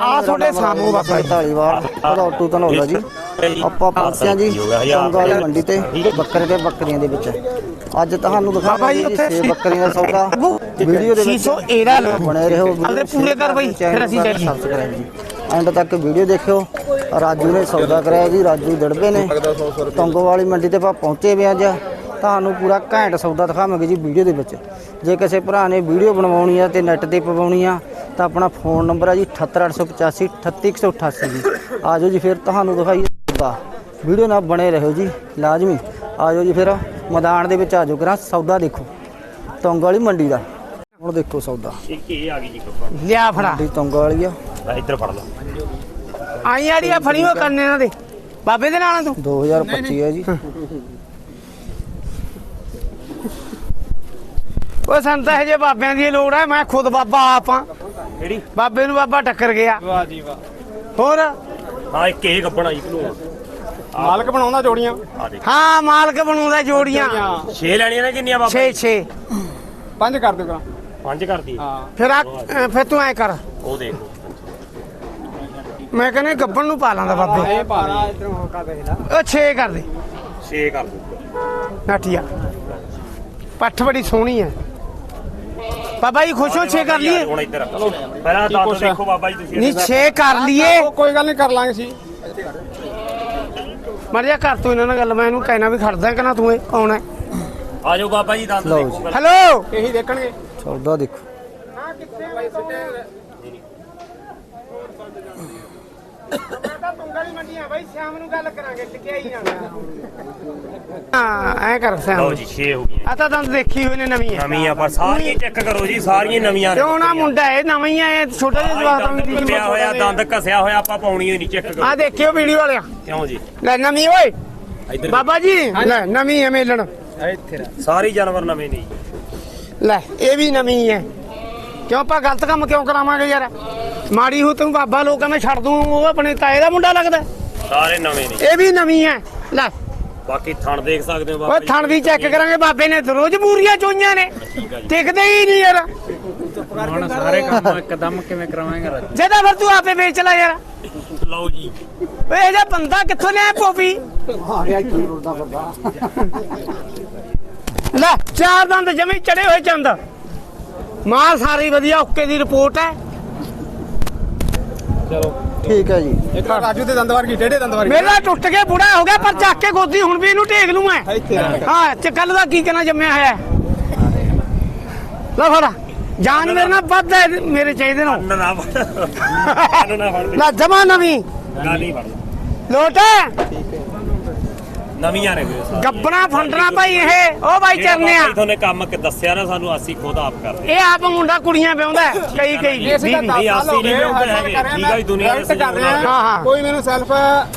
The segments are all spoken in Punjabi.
ਆ ਤੁਹਾਡੇ ਸਾਹਮਣੇ ਬਾਬਾ ਢਾਲੀਵਾਲ ਰੋਟੂ ਧਨੌਲਾ ਜੀ। ਆਪਾਂ ਪਹੁੰਚਿਆ ਜੀ ਕੰਗਾ ਵਾਲੀ ਮੰਡੀ ਤੇ ਬੱਕਰੇ ਤੇ ਬੱਕਰੀਆਂ ਦੇ ਵਿੱਚ। ਅੱਜ ਤੁਹਾਨੂੰ ਦਿਖਾਵਾਂਗੇ ਜੀ ਛੇ ਬੱਕਰੀਆਂ ਦਾ ਸੌਦਾ। ਵੀਡੀਓ ਦੇ ਵਿੱਚ 600 ਇਹਦਾ ਲਓ। ਬਣੇ ਰਹੋ ਅਗਲੇ ਪੂਰੇ ਕਰ ਬਈ, ਫਿਰ ਅਸੀਂ ਚੱਲੀਏ। ਸਬਸਕ੍ਰਾਈਬ ਜੀ। ਐਂਡ ਤੱਕ ਵੀਡੀਓ ਦੇਖਿਓ। ਰਾਜੂ ਨੇ ਸੌਦਾ ਕਰਾਇਆ ਜੀ ਰਾਜੂ ਦੜਬੇ ਨੇ। ਕੰਗੋ ਵਾਲੀ ਮੰਡੀ ਤੇ ਆਪਾਂ ਪਹੁੰਚੇ ਵੀ ਅੱਜ। ਤੁਹਾਨੂੰ ਪੂਰਾ ਘੈਂਟ ਸੌਦਾ ਦਿਖਾਵਾਂਗੇ ਜੀ ਵੀਡੀਓ ਦੇ ਵਿੱਚ। ਜੇ ਕਿਸੇ ਭਰਾ ਨੇ ਵੀਡੀਓ ਬਣਵਾਉਣੀ ਆ ਤੇ ਨੈਟ ਤੇ ਪਵਾਉਣੀ ਆ ਤਾਂ ਆਪਣਾ ਫੋਨ ਨੰਬਰ ਆ ਜੀ 78885 38188 ਜੀ। ਆਜੋ ਜੀ ਫਿਰ ਤੁਹਾਨੂੰ ਦਿਖਾਈਏ ਸੌਦਾ। ਵੀਡੀਓ ਨਾਲ ਬਣੇ ਰਹੋ ਜੀ ਲਾਜ਼ਮੀ। ਆਜੋ ਜੀ ਫਿਰ ਮੈਦਾਨ ਦੇ ਵਿੱਚ ਆਜੋ ਕਰਾਂ ਸੌਦਾ ਦੇਖੋ। ਤੰਗ ਵਾਲੀ ਮੰਡੀ ਦਾ। ਹੁਣ ਦੇਖੋ ਸੌਦਾ। ਇੱਕ ਇਹ ਆ ਗਈ ਜੀ ਕੱਪਾ ਲਿਆ ਫੜਾ। ਮੰਡੀ ਤੰਗ ਵਾਲੀ ਆ। ਇੱਧਰ ਫੜ ਲਓ। ਆਈ ਆੜੀਆਂ ਫੜੀਓ ਕੰਨੇ ਇਹਨਾਂ ਦੇ। ਬਾਬੇ ਦੇ ਨਾਲ ਆ ਤੂੰ? 2025 ਹੈ ਜੀ। ਉਹ ਸੰਤ ਹੈ ਜੇ ਬਾਬਿਆਂ ਦੀ ਲੋੜ ਹੈ ਮੈਂ ਖੁਦ ਬਾਬਾ ਆਪਾਂ ਕਿਹੜੀ? ਬਾਬੇ ਨੂੰ ਬਾਬਾ ਟੱਕਰ ਗਿਆ। ਵਾਹ ਜੀ ਵਾਹ। ਹੋਰ? ਹਾਂ ਇੱਕ ਇਹ ਗੱਬਣਾ ਜੀ ਭਲੂ। ਮਾਲਕ ਬਣਾਉਂਦਾ ਜੋੜੀਆਂ? ਆ ਦੇਖ। ਹਾਂ ਮਾਲਕ ਬਣਾਉਂਦਾ ਜੋੜੀਆਂ। ਛੇ ਲੈਣੀਆਂ ਨੇ ਕਿੰਨੀਆਂ ਬਾਬਾ? 6 6 ਪੰਜ ਕਰ ਦਿਓ ਕਰਾਂ ਪੰਜ ਕਰਦੀ ਹਾਂ। ਫਿਰ ਆ ਫਿਰ ਤੂੰ ਐ ਕਰ। ਉਹ ਦੇਖ। ਮੈਂ ਕਹਿੰਦਾ ਗੱਬਣ ਨੂੰ ਪਾ ਲਾਂਦਾ ਬਾਬੇ। ਇਹ ਪਾ ਲਈ ਇਧਰੋਂ ਹੋ ਕਾ ਦੇਖ ਲੈ। ਉਹ 6 ਕਰ ਦੇ। ਛੇ ਕਰ ਦੋ। ਨਾਠੀਆ ਪੱਠ ਬੜੀ ਸੋਹਣੀ ਹੈ। ਬਾਬਾ ਜੀ ਖੁਸ਼ ਹੋ? 6 ਕਰ ਲਈਏ। ਹੁਣ ਇੱਧਰ ਪਹਿਲਾਂ ਆ? ਦੇਖੋ ਬਾਬਾ ਜੀ ਤੁਸੀਂ ਨਹੀਂ 6 ਕਰ ਲਈਏ। ਕੋਈ ਗੱਲ ਨਹੀਂ ਕਰ ਲਾਂਗੇ ਸੀ ਮਰ ਜਾ ਕਰ ਤੂੰ ਇਹਨਾਂ ਨਾਲ ਗੱਲ ਮੈਂ ਇਹਨੂੰ ਕਹਿਣਾ ਵੀ ਖੜਦਾ ਕਿ ਨਾ ਤੂੰ ਇਹ ਕੌਣ ਹੈ? ਆ ਜਾਓ ਬਾਬਾ ਜੀ ਦੰਦ ਦੇਖੋ। ਹੈਲੋ ਇਹੀ ਦੇਖਣਗੇ। ਸੌਦਾ ਦੇਖੋ। ਹਾਂ ਐ ਕਰ ਲਓ ਸਿਆਮ ਜੀ ਛੇ ਹੋ ਗਈਆਂ। ਆ ਤਾਂ ਦੰਦ ਦੇਖੀ ਹੋਈ ਨੇ ਨਵੀਂ ਹੈ ਨਵੀਆਂ ਪਰ ਸਾਰੀਆਂ ਚੈੱਕ ਕਰੋ ਜੀ ਸਾਰੀਆਂ ਨਵੀਆਂ ਨੇ। ਕਿਉਂ ਨਾ ਮੁੰਡਾ ਇਹ ਨਵਾਂ ਹੀ ਹੈ ਛੋਟਾ ਜਿਹਾ ਜਵਾਬ ਦੰਦ ਟੁੱਟਿਆ ਹੋਇਆ ਦੰਦ ਘਸਿਆ ਹੋਇਆ ਆਪਾਂ ਪਾਉਣੀ ਹੋਈ ਨਹੀਂ ਚੈੱਕ ਕਰੋ। ਆ ਦੇਖਿਓ ਵੀਡੀਓ ਵਾਲਿਆ। ਕਿਉਂ ਜੀ? ਲੈ ਨਵੀਂ ਓਏ। ਇੱਧਰ ਬਾਬਾ ਜੀ ਲੈ ਨਵੀਂ ਹੈ ਮੇਲਣ। ਸਾਰੀ ਜਾਨਵਰ ਨਵੇਂ ਨੇ ਲੈ ਇਹ ਵੀ ਨਵੀਂ ਹੈ। ਕਿਉਂ ਆਪਾਂ ਗਲਤ ਕੰਮ ਕਿਉਂ ਕਰਾਵਾਂਗੇ ਯਾਰ? ਮਾੜੀ ਹੋ ਤੂੰ ਬਾਬਾ ਲੋਕਾਂ ਮੈਂ ਛੱਡ ਦੂੰ ਉਹ ਆਪਣੇ ਤਾਏ ਦਾ ਮੁੰਡਾ ਲੱਗਦਾ। ਸਾਰੇ ਨਵੇਂ ਨੇ। ਇਹ ਵੀ ਨਵੀਂ ਹੈ। ਲੈ। ਬਾਕੀ ਥਣ ਦੇਖ ਸਕਦੇ ਹੋ ਬਾਬਾ ਓਏ ਜੀ। ਥਣ ਵੀ ਚੈੱਕ ਕਰਾਂਗੇ ਬਾਬੇ ਨੇ। ਤਾਂ ਰੋਜ਼ ਮੂਰੀਆਂ ਚੋਈਆਂ ਨੇ। ਟਿਕਦੇ ਹੀ ਨਹੀਂ ਯਾਰ। ਹੁਣ ਸਾਰੇ ਕੰਮ ਇੱਕਦਮ ਕਿਵੇਂ ਕਰਾਵਾਂਗੇ ਜੇ ਤਾਂ ਫਿਰ ਤੂੰ ਆਪੇ ਵੇਚ ਲੈ ਯਾਰ। ਲਓ ਜੀ। ਓਏ ਇਹ ਜਿਹਾ ਬੰਦਾ ਕਿੱਥੋਂ ਲਿਆ ਪੋਪੀ ਲੈ ਚਾਰ ਦੰਦ ਜਮੇ ਚੜੇ ਹੋਏ ਚੰਦ। ਮਾਂ ਸਾਰੀ ਵਧੀਆ ਓਕੇ ਦੀ ਰਿਪੋਰਟ ਹੈ। ਠੀਕ ਹੈ ਜੀ। ਇੱਕ ਰਾਜੂ ਦੇ ਦੰਦ ਵਰਗੀ ਡੇਢੇ ਦੰਦ ਵਰਗੀ। ਮੇਰਾ ਟੁੱਟ ਕੇ ਬੁੜਾ ਹੋ ਗਿਆ ਪਰ ਚੱਕ ਕੇ ਗੋਦੀ ਹੁਣ ਵੀ ਇਹਨੂੰ ਢੇਕ ਲੂੰ ਮੈਂ। ਹਾਂ ਚ ਕੱਲ ਦਾ ਕੀ ਕਹਿਣਾ ਜੰਮਿਆ ਹੋਇਆ? ਲੈ ਫੜਾ। ਜਾਨ ਮੇਰੇ ਨਾਲ ਵੱਧ ਹੈ ਮੇਰੇ ਚਾਹੀਦੇ ਨੂੰ। ਨਾ ਨਾ ਲੈ ਜਮਾ ਨਵੀਂ। ਗੱਲ ਨਹੀਂ ਫੜ ਲੋਟ ਹੈ। ਨਵੀਆਂ ਨੇ ਵੀਰੇ ਸਾਰੀਆਂ। ਗੱਬਣਾ ਫੰਡਣਾ ਭਾਈ ਇਹ ਉਹ ਭਾਈ ਜਿਹੜਾ ਚਰਨਿਆ ਬਾਬਾ ਜੀ ਤੁਹਾਨੂੰ ਕੰਮ ਕਿ ਦੱਸਿਆ ਨਾ ਸਾਨੂੰ ਅਸੀਂ ਖੁਦ ਆਪ ਕਰਦੇ ਇਹ ਆਪ ਮੁੰਡਾ ਕੁੜੀਆਂ ਵਿਆਉਂਦਾ ਹੈ। ਕਈ ਕਈ ਅਸੀਂ ਤਾਂ ਵੀਹ- ਨਹੀਂ, ਦਸ ਸਾਲ ਅਸੀਂ ਹੋ ਨਹੀਂ ਗਏ, ਮਿਲਦੇ ਹਰ ਸਾਲ ਹੈਗੇ। ਕਰ ਰਹੇ ਠੀਕ ਆ ਜੀ, ਦੁਨੀਆ ਦੇ ਮਿਹਨਤ ਕਰ ਰਹੇ ਹਾਂ, ਹਾਂ। ਕੋਈ ਮੈਨੂੰ ਸੈਲਫ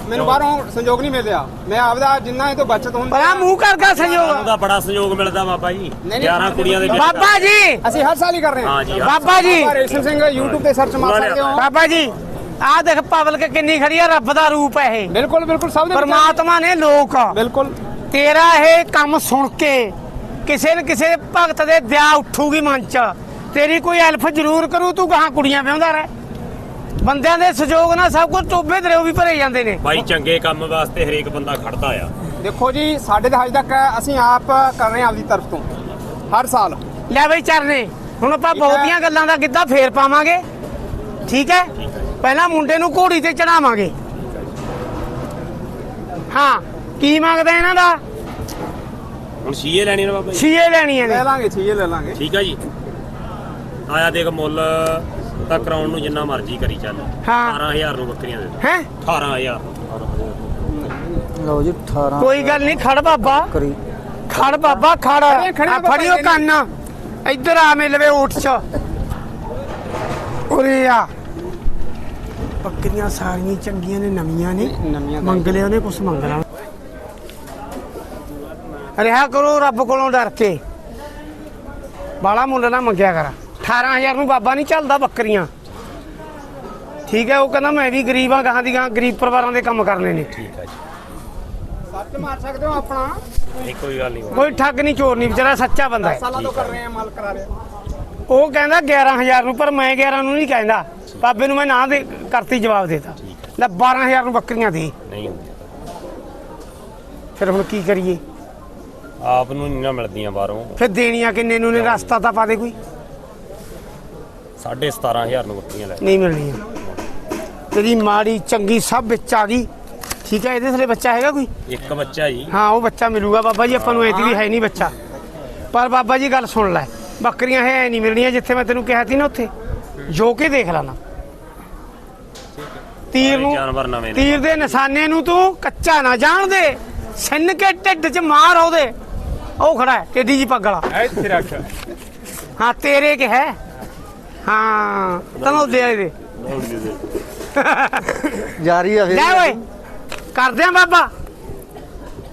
ਮੈਨੂੰ ਬਾਹਰੋਂ ਸੰਯੋਗ ਨਹੀਂ ਮਿਲਿਆ। ਮੈਂ ਆਪਦਾ ਜਿੰਨਾ ਇਹ ਤੋਂ ਬਚਤ ਹੁੰਦਾ ਆ। ਮੂੰਹ ਕਰ ਕਰ ਸਾਨੂੰ ਸੰਜੋਗ ਤਾਂ ਬੜਾ ਸਹਿਯੋਗ ਮਿਲਦਾ ਬਾਬਾ ਜੀ। ਨਹੀਂ। 11 ਕੁੜੀਆਂ ਦੇ ਵਿੱਚ ਬਾਬਾ ਜੀ! ਅਸੀਂ ਹਰ ਸਾਲ ਹੀ ਕਰ ਰਹੇ ਹਾਂ। ਹਾਂ ਜੀ ਹਾਂ। ਬਾਬਾ ਜੀ! ਬਾਬਾ ਰੇਸ਼ਮ ਸਿੰਘ YouTube ਤੇ ਸਰਚ ਮਾਰ ਸਕਦੇ ਹੋ। ਬਾਬਾ ਜੀ! ਆ ਦੇਖ ਪਬਲਿਕ ਕਿੰਨੀ ਖੜੀ ਆ ਰੱਬ ਦਾ ਰੂਪ ਹੈ ਇਹ। ਬਿਲਕੁਲ ਬਿਲਕੁਲ ਸਭ ਦੇ ਪਰਮਾਤਮਾ ਨੇ ਲੋਕ। ਬਿਲਕੁਲ। ਤੇਰਾ ਇਹ ਕੰਮ ਸੁਣ ਕੇ ਕਿਸੇ न ਕਿਸੇ ਭਗਤ ਦੇ ਦਿਆ ਉੱਠੂਗੀ ਮਨ ਚ। ਤੇਰੀ ਕੋਈ ਹੈਲਪ ਜ਼ਰੂਰ ਕਰੂ ਤੂੰ ਗਾਹਾਂ ਕੁੜੀਆਂ ਵਿਆਹੁੰਦਾ ਰਹਿ। ਬੰਦਿਆਂ ਦੇ ਸਹਿਯੋਗ ਨਾਲ ਸਭ ਕੁਝ ਟੋਬੇ ਦਰਿਓ ਵੀ ਭਰੇ ਜਾਂਦੇ ਨੇ। ਬਾਈ ਚੰਗੇ ਕੰਮ ਵਾਸਤੇ ਹਰੇਕ ਬੰਦਾ ਖੜਦਾ ਆ। ਦੇਖੋ ਜੀ ਸਾਡੇ ਤਾਂ ਹਜੇ ਤੱਕ ਅਸੀਂ ਆਪ ਕਰ ਰਹੇ ਹਾਂ ਆਪਦੀ ਤਰਫ ਤੋਂ। ਹਰ ਸਾਲ। ਲੈ ਬਈ ਚਰਨੇ ਹੁਣ ਆਪਾਂ। ਬਹੁਤੀਆਂ ਗੱਲਾਂ ਦਾ ਗਿੱਧਾ ਫੇਰ ਪਾਵਾਂਗੇ। ਠੀਕ ਹੈ। ਪਹਿਲਾਂ ਮੁੰਡੇ ਨੂੰ ਘੋੜੀ ਤੇ ਚੜਾਵਾਂਗੇ। ਹਾਂ ਕੀ ਮੰਗਦਾ ਇਹਨਾਂ ਦਾ? ਹੁਣ ਸੀਏ ਲੈਣੀ ਨੇ ਬਾਬਾ ਜੀ? ਛੀਏ ਲੈਣੀਆਂ ਨੇ ਲੈ ਲਾਂਗੇ ਛੀਏ ਲੈ ਲਾਂਗੇ। ਠੀਕ ਆ ਜੀ। ਆਇਆ ਦੇਖ ਮੁੱਲ ਤਾਂ ਕਰਾਉਣ ਨੂੰ ਜਿੰਨਾ ਮਰਜ਼ੀ ਕਰੀ ਚੱਲ। ਹਾਂ। 18000 ਨੂੰ ਬੱਕਰੀਆਂ ਦੇ ਦੇ। ਹੈ? 18000 ਲਓ ਜੀ 18 ਕੋਈ ਗੱਲ ਨਹੀਂ ਖੜ ਬਾਬਾ। ਕਰੀ ਖੜ ਬਾਬਾ ਖੜ। ਖੜੇ- ਖੜੇ ਆ ਬਾਬਾ ਫੜਿਓ। ਕੰਨ। ਇੱਧਰ ਆ ਮਿਲਵੇ ਊਠ ਚ। ਉਰੇ ਆ। ਬੱਕਰੀਆਂ ਸਾਰੀਆਂ ਚੰਗੀਆਂ ਨੇ ਨਵੀਆਂ ਨੇ। ਨਵੀਆਂ ਮੰਗ ਲਿਆ ਉਹਨੇ ਕੁਛ ਮੰਗਣਾ ਰਿਹਾ ਕਰੋ ਰੱਬ ਕੋਲੋਂ ਡਰ ਕੇ। ਬਾਲਾ ਮੁੱਲ ਨਾ ਮੰਗਿਆ ਕਰ। 18000 ਨੂੰ ਬਾਬਾ ਨਹੀਂ ਚੱਲਦਾ ਬੱਕਰੀਆਂ। ਠੀਕ ਹੈ ਉਹ ਕਹਿੰਦਾ ਮੈਂ ਵੀ ਗਰੀਬ ਆ ਗਾਹਾਂ ਦੀ ਗਾਹਾਂ ਗਰੀਬ ਪਰਿਵਾਰਾਂ ਦੇ ਕੰਮ ਕਰਨੇ ਨੇ। ਠੀਕ ਆ ਜੀ। ਸੱਚ ਮਾਰ ਸਕਦੇ ਹੋ ਆਪਣਾ? ਨਹੀਂ ਕੋਈ ਗੱਲ ਨਹੀਂ। ਕੋਈ ਠੱਗ ਨਹੀਂ ਚੋਰ ਨਹੀਂ ਵਿਚਾਰਾ ਸੱਚਾ ਬੰਦਾ ਹੈ। ਸਾਲਾਂ ਤੋਂ ਕਰ ਰਹੇ ਹਾਂ ਮਾਲ ਕਰਾ ਰਹੇ। ਹਾਂ। ਉਹ ਕਹਿੰਦਾ 11000 ਨੂੰ ਪਰ ਮੈਂ 11 ਨੂੰ ਨਹੀਂ ਕਹਿੰਦਾ। ਬਾਬੇ ਨੂੰ ਮੈਂ ਨਾ ਦੇ ਕਰਤੀ ਜਵਾਬ ਦੇਤਾ ਲੈ 12000 ਨੂੰ ਬੱਕਰੀਆਂ ਦੇ। ਨਹੀਂ ਹੁੰਦੀਆਂ। ਫਿਰ ਹੁਣ ਕੀ ਕਰੀਏ? ਆਪ ਨੂੰ ਨਹੀਂ ਨਾ ਮਿਲਦੀਆਂ ਬਾਹਰੋਂ। ਫਿਰ ਦੇਣੀਆਂ ਕਿੰਨੇ ਨੂੰ ਨੇ? ਰਸਤਾ ਤਾਂ ਪਾ ਦੇ ਕੋਈ। 17500 ਨੂੰ ਬੱਕਰੀਆਂ ਲੈ। ਨਹੀਂ ਮਿਲਣੀਆਂ। ਤੇਰੀ ਮਾੜੀ ਚੰਗੀ ਸਭ ਵਿੱਚ ਆ ਗਈ। ਠੀਕ ਹੈ ਇਹਦੇ ਥਲੇ ਬੱਚਾ ਹੈਗਾ ਕੋਈ? ਇੱਕ ਬੱਚਾ ਜੀ। ਹਾਂ ਉਹ ਬੱਚਾ ਮਿਲੂਗਾ ਬਾਬਾ ਜੀ ਆਪਾਂ ਨੂੰ ਐਤੀ ਵੀ ਹੈ ਨਹੀਂ ਬੱਚਾ। ਪਰ ਬਾਬਾ ਜੀ ਗੱਲ ਸੁਣ ਲੈ। ਬੱਕਰੀਆਂ ਹੈ ਨਹੀਂ ਮਿਲਣੀਆਂ ਜਿੱਥੇ ਮੈਂ ਤੈਨੂੰ ਕਿਹਾ ਸੀ ਨਾ ਉੱਥੇ। ਜੋ ਕੇ ਦੇਖ ਲੈਣਾ। ਤੀਰ ਨੂੰ ਜਾਨਵਰ ਨਵੇਂ ਨੇ। ਤੀਰ ਦੇ ਨਿਸ਼ਾਨੇ ਨੂੰ ਤੂੰ ਕੱਚਾ ਨਾ ਜਾਣ ਦੇ। ਛਿੰਨ ਕੇ ਢਿੱਡ 'ਚ ਮਾਰ ਉਹਦੇ। ਉਹ ਖੜਾ ਹੈ ਟੇਡੀ ਜੀ ਪੱਗ ਵਾਲਾ। ਇੱਥੇ ਰੱਖ। ਹਾਂ ਤੇਰੇ ਕੇ ਹੈ? ਹਾਂ ਤਨੋ ਦੇ ਦੇ। ਜਾਰੀ ਆ ਲੈ ਓਏ ਕਰਦੇ ਆ ਬਾਬਾ।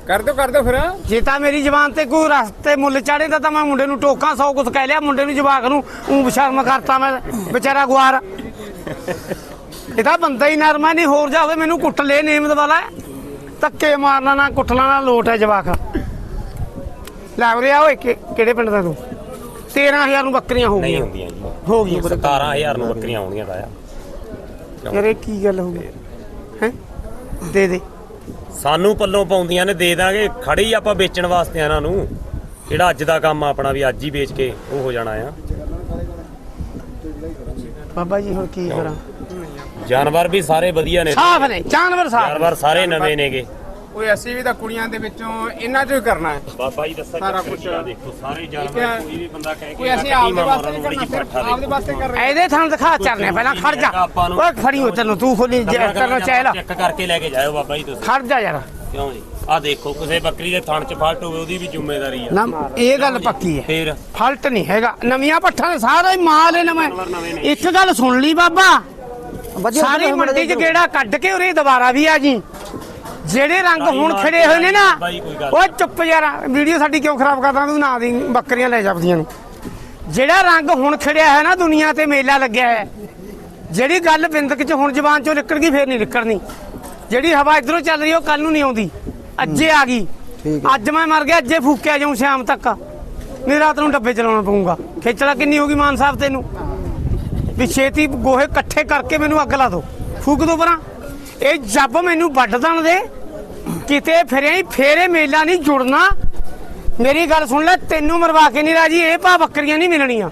ਕਰ ਦੋ ਕਰ ਦੋ ਫਿਰ। ਜੇ ਤਾਂ ਮੇਰੀ ਜ਼ਬਾਨ ਤੇ ਕੋਈ ਰਸਤੇ ਮੁੱਲ ਚਾੜੇ ਦਾ ਤਾਂ ਮੈਂ ਮੁੰਡੇ ਨੂੰ ਟੋਕਾਂ ਸੌ ਕੁਛ ਕਹਿ ਲਿਆ। ਮੁੰਡੇ ਨੂੰ ਜਵਾਕ ਨੂੰ ਊਂ ਬਸ਼ਰਮ ਕਰਤਾ ਮੈਂ ਵਿਚਾਰਾ ਗੁਆਰ। ਇਹ ਤਾਂ ਬੰਦਾ ਹੀ ਨਰਮਾ ਨਹੀਂ ਹੋਰ ਜਾਵੇ ਮੈਨੂੰ ਕੁੱਟ ਲੈ ਨੇਮਤ ਵਾਲਾ। ਧੱਕੇ ਮਾਰਨਾ ਨਾ ਕੁੱਟਣਾ ਨਾ ਲੋਟ ਹੈ ਜਵਾਕ। ਲੈ ਉਰੇ ਆ ਓਏ ਕਿ- ਕਿਹੜੇ ਪਿੰਡ ਦਾ ਤੂੰ? 13000 ਨੂੰ ਬੱਕਰੀਆਂ ਹੋ ਨਹੀਂ ਗਈਆਂ। ਹੁੰਦੀਆਂ ਜੀ। ਹੋ ਗਈਆਂ 17000 ਨੂੰ ਬੱਕਰੀਆਂ ਆਉਣੀਆਂ ਤਾਂ ਆ। ਯਾਰ ਇਹ ਕੀ ਗੱਲ ਹੋ ਗਈ? ਹੈ? ਦੇ ਦੇ। ਸਾਨੂੰ ਪੱਲੋਂ ਪਾਉਂਦੀਆਂ ਨੇ ਦੇ ਦਾਂਗੇ। ਖੜੇ ਆਪਾਂ ਵੇਚਣ ਵਾਸਤੇ ਆ ਇਹਨਾਂ ਨੂੰ। ਜਿਹੜਾ ਅੱਜ ਦਾ ਕੰਮ ਆ ਆਪਣਾ ਵੀ ਅੱਜ ਹੀ ਵੇਚ ਕੇ ਉਹ ਹੋ ਜਾਣਾ ਆ। ਬਾਬਾ ਜੀ ਹੁਣ ਕੀ ਕਰਾਂ? ਜਾਨਵਰ ਵੀ ਸਾਰੇ ਵਧੀਆ ਨੇ। ਸਾਫ਼ ਨੇ ਜਾਨਵਰ ਸਾਫ਼ ਜਾਨਵਰ ਸਾਰੇ ਨਵੇਂ ਨੇਗੇ। ਓਏ ਅਸੀਂ ਵੀ ਤਾਂ ਕੁੜੀਆਂ ਦੇ ਵਿੱਚੋਂ ਇਹਨਾਂ ਚੋਂ ਹੀ ਕਰਨਾ ਹੈ। ਬਾਬਾ ਜੀ ਦੱਸਿਆ ਸਾਰਾ ਕੁਛ। ਕੀ ਦੇਖੋ ਸਾਰੇ ਜਾਨਵਰ। ਕੋਈ ਵੀ ਬੰਦਾ ਕਹਿ ਕੇ ਕੋਈ ਅਸੀਂ ਆਪਦੇ ਵਾਸਤੇ ਨਹੀਂ ਕਰਨਾ ਸਿਰਫ ਆਪਦੇ ਵਾਸਤੇ ਕਰ ਰਹੇ। ਇਹਦੇ ਥਾਂ ਦਿਖਾ ਚਰਨੇ ਪਹਿਲਾਂ ਖੜ ਜਾ। ਓਏ ਖੜੀ ਹੋ ਤੈਨੂੰ ਤੂੰ ਖੋਲੀ ਕਰਨਾ ਚਾਹਿਲਾ ਚੈੱਕ ਕਰਕੇ ਲੈ ਕੇ ਜਾਇਓ ਬਾਬਾ ਜੀ ਤੁਸੀਂ। ਖੜ ਜਾ ਯਾਰ। ਕਿਉਂ ਜੀ? ਆ ਦੇਖੋ ਕਿਸੇ ਬੱਕਰੀ ਦੇ ਥਣ 'ਚ ਫਾਲਟ ਹੋਵੇ ਉਹਦੀ ਵੀ ਜ਼ਿੰਮੇਵਾਰੀ ਆ। ਨਾ ਇਹ ਗੱਲ ਪੱਕੀ ਹੈ। ਫੇਰ? ਫਲਟ ਨਹੀਂ ਹੈਗਾ। ਨਵੀਆਂ ਪੱਠਾਂ ਦੇ ਸਾਰਾ ਹੀ ਮਾਲ ਹੈ ਨਵੇਂ। ਇੱਕ ਗੱਲ ਸੁਣ ਲਈ ਬਾਬਾ। ਵਧੀਆ ਸਾਰੀ ਮੰਡੀ 'ਚ ਗੇੜਾ ਕੱਢ ਕੇ ਉਰੇ ਦੁਬਾਰਾ ਵੀ ਆ ਜੀ। ਜਿਹੜੇ ਰੰਗ ਹੁਣ ਖੜੇ ਹੋਏ ਨੇ ਨਾ ਓਏ ਚੁੱਪ ਯਾਰ ਵੀਡੀਓ ਸਾਡੀ ਕਿਉਂ ਖਰਾਬ ਕਰਦਾ? ਤੂੰ ਨਾ ਦੀ ਬੱਕਰੀਆਂ ਲੈ ਜਾਂਦੀਆਂ ਨੂੰ। ਜਿਹੜਾ ਰੰਗ ਹੁਣ ਖੜਿਆ ਹੈ ਨਾ ਦੁਨੀਆ ਤੇ ਮੇਲਾ ਲੱਗਿਆ ਹੈ। ਜਿਹੜੀ ਗੱਲ ਬਿੰਦਕ 'ਚ ਹੁਣ ਜ਼ਬਾਨ 'ਚੋਂ ਨਿਕਲ ਗਈ ਫੇਰ ਨਹੀਂ ਨਿਕਲਣੀ। ਜਿਹੜੀ ਹਵਾ ਇਧਰੋਂ ਚੱਲ ਰਹੀ ਉਹ ਕੱਲ ਨੂੰ ਨਹੀਂ ਆਉਂਦੀ। ਅੱਜੇ ਆ ਗਈ। ਠੀਕ ਅੱਜ ਮੈਂ ਮਰ ਗਿਆ ਅੱਜੇ ਫੂਕਿਆ ਜਾਊਂ ਸ਼ਾਮ ਤੱਕ। ਨਹੀਂ ਰਾਤ ਨੂੰ ਡੱਬੇ ਚਲਾਉਣਾ ਪਊਗਾ। ਖੇਚਲਾ ਕਿੰਨੀ ਹੋਗੀ ਮਾਨ ਸਾਹਿਬ ਤੈਨੂੰ? ਵੀ ਛੇਤੀ ਗੋਹੇ ਇਕੱਠੇ ਕਰਕੇ ਮੈਨੂੰ ਅੱਗ ਲਾ ਦੋ ਫੂਕ ਦੋ ਪਰਾਂ। ਇਹ ਜੱਬ ਮੈਨੂੰ ਵੱਢ ਦੇਣ ਦੇ। ਕਿਤੇ ਫਿਰਿਆ ਹੀ ਫੇਰੇ ਮੇਲਾ ਨਹੀਂ ਜੁੜਨਾ। ਮੇਰੀ ਗੱਲ ਸੁਣ ਲੈ, ਤੈਨੂੰ ਮਰਵਾ ਕੇ ਨਹੀਂ ਰਾਜੀ, ਇਹ ਭਾ ਬੱਕਰੀਆਂ ਨਹੀਂ ਮਿਲਣੀਆਂ।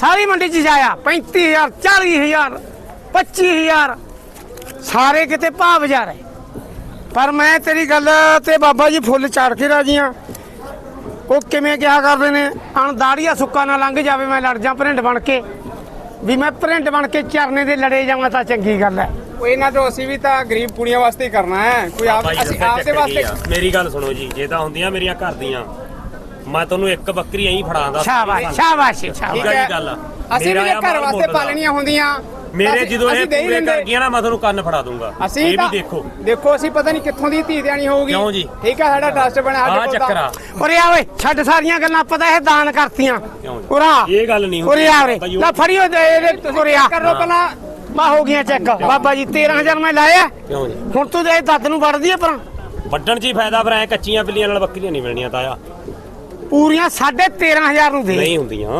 ਸਾਰੀ ਮੰਡੀ 'ਚ ਜਾਇਆ 35000 40000 25000 ਸਾਰੇ ਕਿਤੇ ਭਾਅ ਬਾਜ਼ਾਰ ਰਹੇ ਪਰ ਮੈਂ ਤੇਰੀ ਗੱਲ ਤੇ ਬਾਬਾ ਜੀ ਫੁੱਲ ਚਾੜ ਕੇ ਰਾਜੀ ਆ। ਉਹ ਕਿਵੇਂ ਕਿਹਾ ਕਰਦੇ ਨੇ? ਅਣਦਾੜੀਆ ਸੁੱਕਾ ਨਾ ਲੰਘ ਜਾਵੇ, ਮੈਂ ਲੜ ਜਾ ਭਰਿੰਡ ਬਣ ਕੇ। ਵੀ ਮੈਂ ਭਰਿੰਡ ਬਣ ਕੇ ਚਰਨੇ ਦੇ ਲੜੇ ਜਾਵਾਂ ਤਾਂ ਚੰਗੀ ਗੱਲ ਹੈ ਉਹ ਇਹਨਾਂ ਤੋਂ ਅਸੀਂ ਵੀ ਤਾਂ ਗਰੀਬ ਕੁੜੀਆਂ ਵਾਸਤੇ ਹੀ ਕਰਨਾ ਹੈ ਕੋਈ ਆਪ ਅਸੀਂ ਦੱਸਿਆ ਆਪਦੇ ਚੱਕਰ ਕੀ ਵਾਸਤੇ ਆ। ਮੇਰੀ ਗੱਲ ਸੁਣੋ ਜੀ ਜੇ ਤਾਂ ਹੁੰਦੀਆਂ ਮੇਰੀਆਂ ਘਰ ਦੀਆਂ ਮੈਂ ਤੁਹਾਨੂੰ ਇੱਕ ਬੱਕਰੀ ਐਂ ਫੜਾਉਂਦਾ ਸ਼ਾਬਾਸ਼ ਸ਼ਾਬਾਸ਼ ਠੀਕ ਹੈ ਹੀ ਗੱਲ। ਅਸੀਂ ਵੀ ਮੇਰਾ ਜੇ ਇਹ ਘਰ ਮਾਲ ਵਾਸਤੇ ਮੁੱਲ ਦਾ। ਪਾਲਣੀਆਂ ਹੁੰਦੀਆਂ ਮੇਰੇ ਜਦੋਂ ਇਹ ਪੂਰੇ। ਕਰ ਗਈਆਂ ਨਾ ਮੈਂ ਤੁਹਾਨੂੰ ਕੰਨ ਫੜਾ ਦੂੰਗਾ ਅਸੀਂ ਇਹ ਵੀ ਦੇਖੋ। ਦੇਖੋ ਅਸੀਂ ਪਤਾ ਨਹੀਂ ਕਿੱਥੋਂ ਦੀ ਧੀ ਦੇਣੀ ਹੋਊਗੀ। ਕਿਉਂ ਜੀ? ਠੀਕ ਹੈ ਸਾਡਾ ਟਰਸਟ ਬਣਿਆ ਆ ਸਾਡੇ ਕੋਲ ਚੱਕਰ ਆ। ਉਰੇ ਆ ਓਏ ਛੱਡ ਸਾਰੀਆਂ ਗੱਲਾਂ ਪਤਾ ਇਹ ਦਾਨ ਕਰਤੀਆਂ। ਕਿਉਂ ਜੀ? ਉਰਾ। ਇਹ ਗੱਲ ਨਹੀਂ ਉਰੇ ਆ ਜੀ, ਲੈ ਫੜਿਓ ਇਹਦੇ ਉਰੇ ਆ। ਕਰ ਪਹਿਲਾਂ। ਬਾ ਹੋ ਗਈਆਂ ਚੈੱਕ ਬਾਬਾ ਜੀ 13000 ਮੈਂ ਲਾਇਆ। ਕਿਉਂ ਜੀ? ਹੁਣ ਤੂੰ ਤੇ ਦੱਦ ਨੂੰ ਵੜਦੀ ਆ ਪਰ। ਵੱਢਣ 'ਚ ਹੀ ਫਾਇਦਾ ਪਰ ਐ ਕੱਚੀਆਂ ਬਿੱਲੀਆਂ ਨਾਲ ਬੱਕਰੀਆਂ ਨਹੀਂ ਮਿਲਣੀਆਂ ਤਾਇਆ। ਪੂਰੀਆਂ 13500 ਨੂੰ ਦੇ। ਨਹੀਂ ਹੁੰਦੀਆਂ।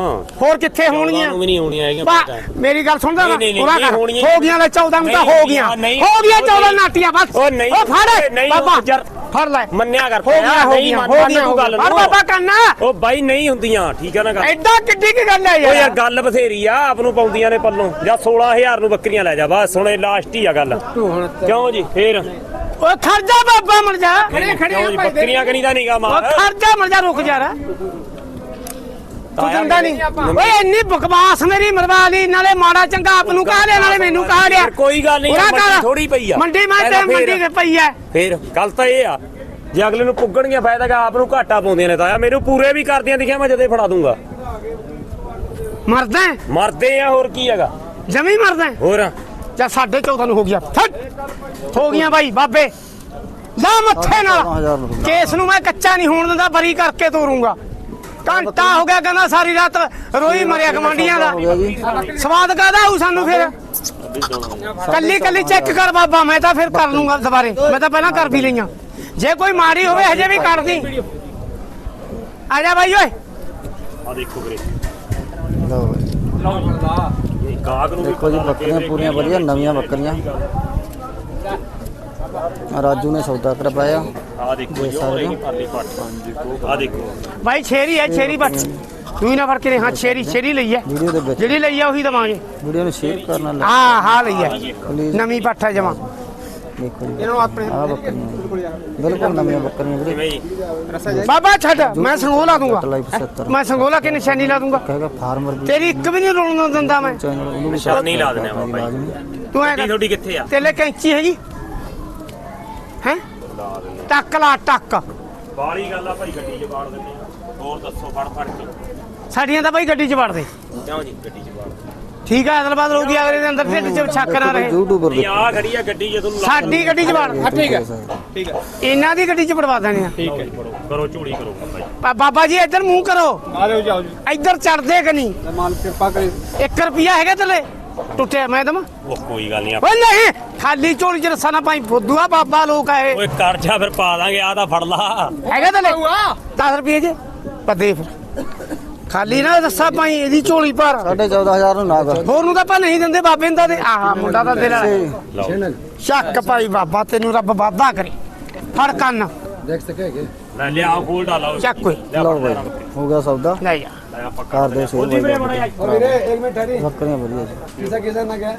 ਹੋਰ ਕਿੱਥੇ ਹੋਣਗੀਆਂ? ਵੀ ਨਹੀਂ ਹੋਣੀਆਂ ਹੈਗੀਆਂ ਬਾ ਪਤਾ। ਮੇਰੀ ਗੱਲ ਸੁਣਦਾ ਨਾ ਪੂਰਾ ਕਰ। ਹੋ ਗਈਆਂ ਲੈ 14 ਨੂੰ ਤਾਂ ਹੋ ਗਈਆਂ। ਹੋ ਗਈਆਂ ਉਹ 14 ਨਹੀਂ। ਨਾਟੀਆਂ ਬਸ। ਉਹ ਫੜ। ਬਾਬਾ। ਫੜ ਲੈ। ਮੰਨਿਆ ਕਰ ਹੋ ਗਈਆਂ ਹੋ ਗਈਆਂ ਹੋ ਗਈਆਂ। ਹੋ ਗੱਲ ਨੂੰ। ਬਾਬਾ ਕੰਨਾ ਉਹ ਬਾਈ ਨਹੀਂ ਹੁੰਦੀਆਂ ਠੀਕ ਹੈ ਨਾ ਗੱਲ। ਐਡਾ ਕਿੱਡੀ ਕੀ ਗੱਲ ਹੈ ਉਹ ਯਾਰ। ਯਾਰ ਗੱਲ ਬਥੇਰੀ ਆ ਆਪ ਨੂੰ ਪਾਉਂਦੀਆਂ ਨੇ ਪੱਲੋਂ। ਜਾਂ 16000 ਨੂੰ ਬੱਕਰੀਆਂ ਲੈ ਜਾ ਬਸ ਹੁਣ ਇਹ ਲਾਸਟ ਹੀ ਆ ਗੱਲ। ਕਿਉਂ ਜੀ? ਫੇਰ? ਓਏ ਖਰਜਾ ਬਾਬਾ ਮਰ ਜਾ ਖੜੇ ਖੜੇ ਭਾਈ ਦੇ ਬੱਕਰੀਆਂ ਕਨੀ ਦਾ ਨੀਗਾ ਉਹ ਮਾਰ ਖਰਜਾ ਮਰ ਜਾ ਰੁਕ ਜਾ ਰਾ ਤੂੰ ਦਿੰਦਾ ਨਹੀਂ। ਓਏ ਇੰਨੀ ਬਕਵਾਸ ਮੇਰੀ ਮਰਵਾ ਲਈ ਨਾਲੇ ਮਾੜਾ ਚੰਗਾ ਆਪ ਨੂੰ ਕਹਾ ਲਿਆ ਨਾਲੇ ਮੈਨੂੰ ਕਹਾ ਲਿਆ ਯਾਰ ਕੋਈ ਗੱਲ ਨਹੀਂ, ਉਰਾ ਮੰਡੀ ਕਰ। ਥੋੜ੍ਹੀ ਪਈ ਆ। ਮੰਡੀ ਮੈਂ ਇਹਦਾ ਤੇ ਮੰਡੀ ਫੇਰ। ਕੇ ਪਈ ਐ ਫੇਰ ਗੱਲ ਤਾਂ ਇਹ ਆ ਜੇ ਅਗਲੇ ਨੂੰ ਪੁੱਗਣਗੀਆਂ ਫਾਇਦਾ ਕਿ ਆਪ ਨੂੰ ਘਾਟਾ ਪਾਉਂਦੀਆਂ ਨੇ ਤਾਇਆ ਮੈਨੂੰ ਪੂਰੇ ਵੀ ਕਰਦੀਆਂ ਦਿਖਿਆ ਮੈਂ ਜਦੇ ਫੜਾ ਦੂੰਗਾ ਮਰਦਾ? ਮਰਦੇ ਆ ਹੋਰ ਕੀ ਹੈਗਾ ਜਮੀ ਮਰਦਾ? ਹੋਰ ਜਾਂ ਸਾਢੇ 14 ਨੂੰ ਹੋ ਗਿਆ ਫਟ ਹੋ ਗਈਆਂ ਬਾਈ ਬਾਬੇ। ਲਾ ਮੱਥੇ ਨਾਲ। 14,000 ਨੂੰ। ਕੇਸ ਨੂੰ ਮੈਂ ਕੱਚਾ ਨਹੀਂ ਹੋਣ ਦਿੰਦਾ ਬਰੀ ਕਰਕੇ ਤੋਰੂੰਗਾ। ਘੰਟਾ ਹੋ ਗਿਆ ਕਹਿੰਦਾ ਸਾਰੀ ਰਾਤ ਰੋਈ ਮਰਿਆ ਕਮਾਂਡੀਆਂ ਦਾ। ਹੋ ਸਵਾਦ ਕਾਦਾ ਆਊ ਸਾਨੂੰ ਫਿਰ? ਕੱਲੀ ਕੱਲੀ ਚੈੱਕ ਕਰ ਬਾਬਾ ਮੈਂ ਤਾਂ ਫਿਰ ਕਰ ਲੂੰਗਾ ਦੁਬਾਰੇ ਮੈਂ ਤਾਂ ਪਹਿਲਾਂ ਕਰ ਵੀ ਲਈਆਂ। ਜੇ ਕੋਈ ਮਾੜੀ ਹੋਵੇ ਹਜੇ ਵੀ ਕੱਢਦੀ। ਆ ਜਾ ਬਾਈ ਓਏ। ਆ ਦੇਖੋ ਵੀਰੇ। ਲਓ ਨੂੰ ਦੇਖੋ ਜੀ ਬੱਕਰੀਆਂ ਪੂਰੀਆਂ ਵਧੀਆ ਨਵੀਆਂ ਬੱਕਰੀਆਂ। ਰਾਜੂ ਨੇ ਸੌਦਾ ਕਰਵਾਇਆ। ਆ ਦੇਖੋ ਜੀ ਉਹ ਰਹੀ ਪਰਲੀ ਪੱਟ। ਆ ਦੇਖੋ। ਭਾਈ ਛੇਰੀ ਹੈ ਛੇਰੀ ਬੱਚ ਤੂੰ ਹੀ ਨਾ ਫੜ ਕੇ ਦੇ, ਹਾਂ ਛੇਰੀ ਛੇਰੀ ਲਈ ਹੈ। ਜਿਹੜੀ ਲਈ ਆ ਉਹੀ ਦਵਾਂਗੇ। ਵੀਡੀਓ ਨੂੰ ਸ਼ੇਅਰ ਕਰਨਾ ਲੈ ਹਾਂ ਹਾਂ ਲਈ ਹੈ। ਨਵੀਂ ਪੱਠ ਹੈ ਜਮਾ। ਦੇਖੋ ਜੀ ਇਹਨਾਂ ਨੂੰ ਆਪਣੇ ਆਹ ਬੱਕਰੀਆਂ। ਬਿਲਕੁਲ ਨਵੀਆਂ ਬੱਕਰੀਆਂ ਵੀਰੇ। ਕਿਵੇਂ ਜੀ ਰਸਾ ਜਾਈ ਬਾਬਾ ਛੱਡ ਮੈਂ ਸੰਗੋਲਾ ਦੂੰਗਾ। ਲਾਈਫ 70 ਮੈਂ ਸੰਗੋਲਾ ਕੇ ਨਿਸ਼ਾਨੀ ਲਾ ਦੂੰਗਾ। ਕਹੇਗਾ ਫਾਰਮਰ ਵੀ ਤੇਰੀ ਇੱਕ ਵੀ ਨਹੀਂ ਰੋਣ ਦਿੰਦਾ ਮੈਂ। ਚੈਨਲ ਉਹਨੂੰ ਵੀ ਨਿਸ਼ਾਨੀ ਲਾ ਦਿੰਦੇ ਆ ਬਾਬਾ ਜੀ। ਲਾਜ਼ਮੀ। ਤੂੰ ਐ ਗੱਡੀ ਤੁਹਾਡੀ ਕਿੱਥੇ ਆ? ਤੇਲੇ ਕੈਂਚੀ ਹੈਗੀ। ਹੈ? ਟੱਕ ਲਾ ਟੱਕ। ਬਾਲੀ ਗੱਲ ਆ ਭਾਈ ਗੱਡੀ 'ਚ ਬਾੜ ਦਿੰਦੇ ਆ। ਹੋਰ ਦੱਸੋ ਫੜ ਫੜ ਕੇ। ਸਾਡੀਆਂ ਤਾਂ ਭਾਈ ਗੱਡੀ 'ਚ ਵੜਦੇ। ਕਿਉਂ ਜੀ ਗੱਡੀ 'ਚ ਬਾੜ ਠੀਕ ਹੈ ਅਦਲਬਾਦ ਲੋਕੀ ਅਗਲੇ ਦੇ ਅੰਦਰ ਢਿੱਡ 'ਚ ਛੱਕ ਨਾ ਰਹੇ। ਯੂਟਿਊਬਰ ਆ ਖੜੀ ਆ ਗੱਡੀ ਜੇ ਤੁਹਾਨੂੰ ਸਾਡੀ ਗੱਡੀ 'ਚ ਵੜ। ਠੀਕ ਹੈ ਠੀਕ ਹੈ ਇਹਨਾਂ ਦੀ ਗੱਡੀ 'ਚ ਵੜਵਾ ਦੇਣੇ ਆ। ਠੀਕ ਹੈ ਕਰੋ ਝੂੜੀ ਕਰੋ ਬਾਬਾ ਜੀ ਬਾ- ਬਾਬਾ ਜੀ ਇੱਧਰ ਮੂੰਹ ਕਰੋ। ਆ ਜਾਓ ਜਾਓ ਜੀ। ਇੱਧਰ ਚੜਦੇ ਕਿ ਨਹੀਂ? ਤੇ ਮਾਲ ਕਿਰਪਾ ਕਰੇ। 1 ਰੁਪਿਆ ਹੈਗਾ ਤੇਲੇ ਟੁੱਟਿਆ ਮੈਂ ਦਮ। ਉਹ ਕੋਈ ਗੱਲ ਨਹੀਂ ਓਏ ਨਹੀਂ ਖਾਲੀ ਝੋਲੀ 'ਚ ਰੱਸਾ ਨਾ ਪਾਈ। ਫੁੱਦੂਆ ਬਾਬਾ ਲੋਕ ਆਏ ਓਏ ਕਰ ਜਾ ਫਿਰ ਪਾ ਦਾਂਗੇ ਆ ਤਾਂ ਫੜ ਲਾ। ਹੈਗਾ ਤੇਲੇ 10 ਰੁਪਏ ਜੇ ਪਦੇ ਫਿਰ। ਖਾਲੀ ਨਾ ਰੱਸਾ ਪਾਈ ਇਹਦੀ ਝੋਲੀ ਪਰ ਸਾਢੇ 14000 ਨੂੰ ਨਾਗ ਹੋਰ ਨੂੰ ਤਾਂ ਆਪਾਂ ਨਹੀਂ ਦਿੰਦੇ ਬਾਬੇ ਨੂੰ ਤਾਂ ਦੇ। ਆਹ ਮੁੰਡਾ ਤਾਂ ਤੇਰਾ। ਸ਼ੱਕ ਭਾਈ ਬਾਬਾ ਤੈਨੂੰ ਰੱਬ ਵਾਦਾ ਕਰੇ। ਫੜ ਕੰਨ। ਲੈ ਲਿਆ ਖੋਲ ਡਾਲਾ ਚੱਕ ਕੋਈ। ਲਓ ਬਾਈ ਹੋ ਗਿਆ ਸੌਦਾ। ਲੈ ਜਾ। ਕਰ ਦੇ ਉਹਦੀ ਵੀਰੇ ਬਾਈ ਬੜਾ ਵੀਰੇ ਇੱਕ ਮਿੰਟ ਠਹਿਰੀ। ਬੱਕਰੀਆਂ ਵਧੀਆ ਜੀ। ਕਿਸਾ ਕਿਸਾ ਨਾ ਗਿਆ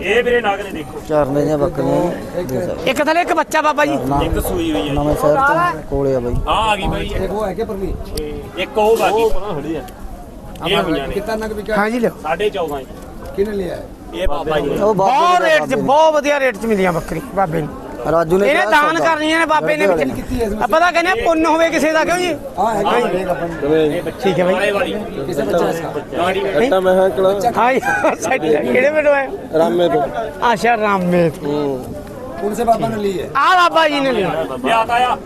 ਇਹ ਵੀਰੇ ਨਾਗ ਨੇ ਦੇਖੋ। ਚਾਰਨੇ ਦੀਆਂ ਬੱਕਰੀਆਂ ਜੀ। ਦੇ ਸਕਦੇ। ਇੱਕ ਥਲੇ ਇੱਕ ਬੱਚਾ ਬਾਬਾ ਜੀ। ਨਾ ਇੱਕ ਸੂਈ ਹੋਈ ਹੈ ਨਵੇਂ ਸ਼ਹਿਰ ਤੋਂ ਕੋਲੇ ਆ ਬਾਈ। ਆ ਆ ਗਈ ਬਾਈ। ਇੱਕ ਉਹ ਹੈ ਕਿ ਪਰਲੀ? ਇੱਕ ਉਹ ਬਾਕੀ ਇਹ ਹੋਈਆਂ ਨੇ। ਕਿੰਨਾ ਨਗ ਵਿਕਾ ਹਾਂ ਜੀ ਲਿਓ। 14.5 ਕਿਨੇ ਲਿਆ ਇਹ ਬਾਬਾ ਜੀ ਨੇ। ਉਹ ਬਹੁਤ ਬਾਬੇ ਰੇਟ ਦੇ 'ਚ ਬਹੁਤ ਵਧੀਆ ਰੇਟ 'ਚ ਮਿਲੀਆਂ ਬੱਕਰੀ ਬਾਬੇ ਨੂੰ। ਰਾਜੂ ਨੇ ਇਹਨੇ ਦਾਨ ਸੌਦਾ। ਕਰਨੀਆਂ ਨੇ ਬਾਬੇ ਨੇ ਵੀ ਚਲੀ ਕੀਤੀ ਐ ਆਪਾਂ ਤਾਂ ਕਹਿੰਦੇ ਪੁੰਨ ਹੋਵੇ ਕਿਸੇ ਦਾ ਕਿਉਂ ਜੀ? ਹਾਂ ਠੀਕ ਹੈ ਬਾਈ। ਕੱਟਾ ਮੈਂ ਹਾਂ ਕਿਹੜਾ? ਹਾਂ ਜੀ, ਸੈੱਟ ਕਿਹੜੇ ਪਿੰਡ ਆਇਆ? ਰਾਮੇ ਤੋਂ। ਆਸ਼ਾ ਰਾਮੇ ਪੁਲਿਸ ਬਾਬਾ ਨੇ ਲਈ ਹੈ ਆ ਬਾਬਾ ਜੀ ਨੇ ਲਿਆ।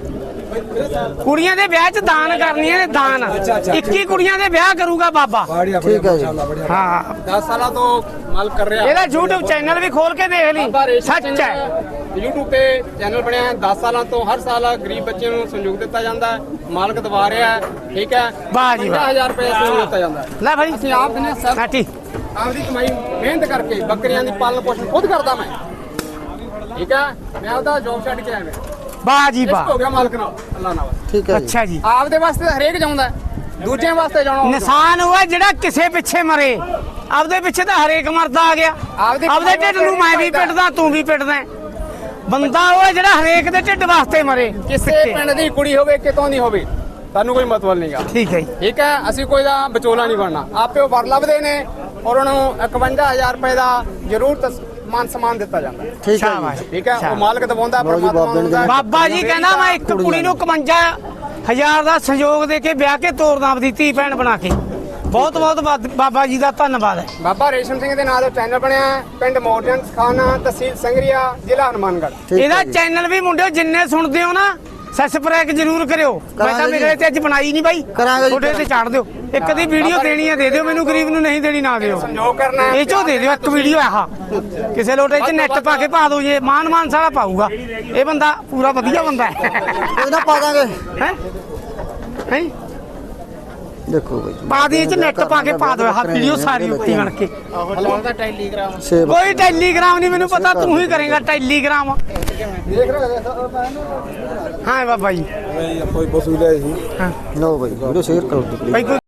ਕੁੜੀਆਂ ਦੇ ਵਿਆਹ 'ਚ ਦਾਨ ਕਰਨੀਆਂ ਨੇ ਦਾਨ। ਅੱਛਾ, 21 ਕੁੜੀਆਂ ਦੇ ਵਿਆਹ ਕਰੂਗਾ ਬਾਬਾ। ਠੀਕ ਹੈ ਜੀ। ਹਾਂ। 10 ਸਾਲਾਂ ਤੋਂ ਮਾਲ ਕਰ ਰਿਹਾ। ਇਹਦਾ YouTube ਚੈਨਲ ਵੀ ਖੋਲ ਕੇ ਦੇਖ ਲਈ। ਸੱਚ ਹੈ। YouTube ਤੇ ਚੈਨਲ ਬਣਿਆ ਹੈ। 10 ਸਾਲਾਂ ਤੋਂ ਹਰ ਸਾਲ ਗਰੀਬ ਬੱਚਿਆਂ ਨੂੰ ਸਹਿਯੋਗ ਦਿੱਤਾ ਜਾਂਦਾ ਹੈ। ਮਾਲਕ ਦਵਾ ਰਿਹਾ ਹੈ। ਠੀਕ ਹੈ? ਵਾਹ ਜੀ ਵਾਹ। 50000 ਰੁਪਏ ਸਹਿਯੋਗ ਦਿੱਤਾ ਜਾਂਦਾ ਹੈ। ਲੈ ਭਾਈ। ਅਸੀਂ ਆਪ ਨੇ ਸਭ ਸਾਟੀ ਆਪਦੀ ਕਮਾਈ ਮਿਹਨਤ ਕਰਕੇ ਬੱਕਰੀਆਂ ਦੀ ਪਾਲਣ ਪੋਸ਼ਣ ਖੁਦ ਕਰਦਾ ਮੈਂ। ਠੀਕ ਹੈ? ਮੈਂ ਆਪਦਾ ਜੋਬ ਛੱਡ ਕੇ ਆਇਆ ਮੈਂ। ਵਾਹ ਜੀ ਇਸ ਵਾਹ। ਹੋ ਗਿਆ ਮਾਲਕ ਨਾਲ ਅੱਲਾ ਨਾਲ। ਠੀਕ ਹੈ ਜੀ। ਅੱਛਾ ਜੀ। ਆਪਦੇ ਵਾਸਤੇ ਤਾਂ ਹਰੇਕ ਜਾਉਂਦਾ ਹੈ, ਦੂਜਿਆਂ ਵਾਸਤੇ ਜਾਣਾ। ਨਿਸ਼ਾਨ ਉਹ ਹੈ ਜਿਹੜਾ ਕਿਸੇ ਪਿੱਛੇ ਮਰੇ। ਆਪਦੇ ਪਿੱਛੇ ਤਾਂ ਹਰੇਕ ਮਰਦਾ ਆ ਗਿਆ। ਆਪਦੇ ਆਪਦੇ ਢਿੱਡ ਨੂੰ ਮੈਂ ਵੀ ਪਿੱਟਦਾ ਤੂੰ ਵੀ ਪਿੱਟਦਾ ਹੈ। ਬੰਦਾ ਉਹ ਜਿਹੜਾ ਹਰੇਕ ਦੇ ਢਿੱਡ ਵਾਸਤੇ ਮਰੇ। ਕਿਸੇ ਪਿੰਡ ਦੀ ਕੁੜੀ ਹੋਵੇ ਕਿਤੋਂ ਦੀ ਹੋਵੇ ਤੁਹਾਨੂੰ ਕੋਈ ਮਤਲਬ ਨਹੀਂਗਾ ਠੀਕ ਹੈ ਠੀਕ ਹੈ ਅਸੀਂ ਕੋਈ ਦਾ ਵਿਚੋਲਾ ਨਹੀਂ ਬਣਨਾ। ਆਪੇ ਉਹ ਵਰ ਲੱਭਦੇ ਨੇ ਔਰ ਉਹਨਾਂ ਨੂੰ 51000 ਰੁਪਏ ਦਾ ਜ਼ਰੂਰ ਤਸ- ਮਾਨ ਸਨਮਾਨ ਦਿੱਤਾ ਜਾਂਦਾ। ਠੀਕ ਹੈ ਠੀਕ ਹੈ ਉਹ ਮਾਲਕ ਦਵਾਉਂਦਾ ਪਰਮਾਤਮਾ ਬਾਬੇ ਜੀ ਕਹਿੰਦਾ ਮੈਂ ਇੱਕ ਕੁੜੀ ਨੂੰ 51 ਹਜ਼ਾਰ ਦਾ ਸਹਿਯੋਗ ਦੇ ਕੇ ਵਿਆਹ ਕੇ ਤੋਰਦਾ ਆਪਦੀ ਧੀ ਭੈਣ ਬਣਾ ਕੇ। ਬਹੁਤ ਬਹੁਤ ਬਾਬਾ ਜੀ ਦਾ ਧੰਨਵਾਦ ਹੈ। ਬਾਬਾ ਰੇਸ਼ਮ ਸਿੰਘ ਦੇ ਨਾਂ ਦਾ ਚੈਨਲ ਬਣਿਆ ਹੈ ਪਿੰਡ ਮੋਰਜਨ ਖਾਨਾ ਤਹਿਸੀਲ ਸੰਗਰੀਆ ਜ਼ਿਲ੍ਹਾ ਹਨੂਮਾਨਗੜ੍ਹ। ਇਹਦਾ ਜੀ। ਚੈਨਲ ਵੀ ਮੁੰਡਿਓ ਜਿੰਨੇ ਸੁਣਦੇ ਹੋ ਨਾ ਸਬਸਕ੍ਰਾਈਬ ਜ਼ਰੂਰ ਕਰਿਓ। ਮੈਂ ਤਾਂ ਮੇਰੇ। ਤੇ ਅੱਜ ਬਣਾਈ ਨਹੀਂ ਬਾਈ। ਕਰਾਂਗੇ ਜੀ, ਤੁਹਾਡੇ ਤੇ ਚਾੜ ਦਿਓ। ਇੱਕ ਦੀ ਵੀਡੀਓ ਦੇਣੀ ਹੈ ਦੇ ਦਿਓ। ਮੈਨੂੰ ਗਰੀਬ ਨੂੰ ਨਹੀਂ ਦੇਣੀ ਨਾ ਦਿਓ। ਸੰਯੋਗ ਕਰਨਾ ਹੈ। ਇਹ ਚੋ ਦੇ ਦਿਓ ਇੱਕ ਵੀਡੀਓ ਆਹ ਕਿਸੇ ਲੋਟੇ 'ਚ ਨੈਟ ਪਾ ਕੇ ਪਾ ਦਿਓ ਜੇ ਮਾਨ ਮਾਨ ਸਾਰਾ ਪਾਊਗਾ। ਇਹ ਬੰਦਾ ਪੂਰਾ ਵਧੀਆ ਬੰਦਾ ਹੈ। ਕੋਈ ਨਾ ਪਾ ਦਾਂਗੇ। ਹੈ? ਹੈ ਦੇਖੋ ਬਾਈ। ਪਾ ਦੀ ਚ ਨੈਟ ਪਾ ਕੇ ਪਾ ਦਿਓ ਆਹ ਵੀਡੀਓ ਸਾਰੀ ਉੱਤੀ ਬਣ ਕੇ ਛੇ ਕੋਈ ਟੈਲੀਗ੍ਰਾਮ ਨਹੀਂ ਮੈਨੂੰ ਪਤਾ ਤੂੰ ਹੀ ਕਰੇਗਾ ਟੈਲੀਗ੍ਰਾਮ। ਦੇਖ ਰਹੇ ਹੋ ਹਾਂ ਬਾਬਾ ਜੀ। ਕੋਈ ਬਸੂਲਿਆ ਸੀ। ਹਾਂ। ਲਓ ਬਾਈ ਵੀਡੀਓ ਸ਼ੇਅਰ ਕਰੋ ਜੀ ਭਾਈ ਕੋਈ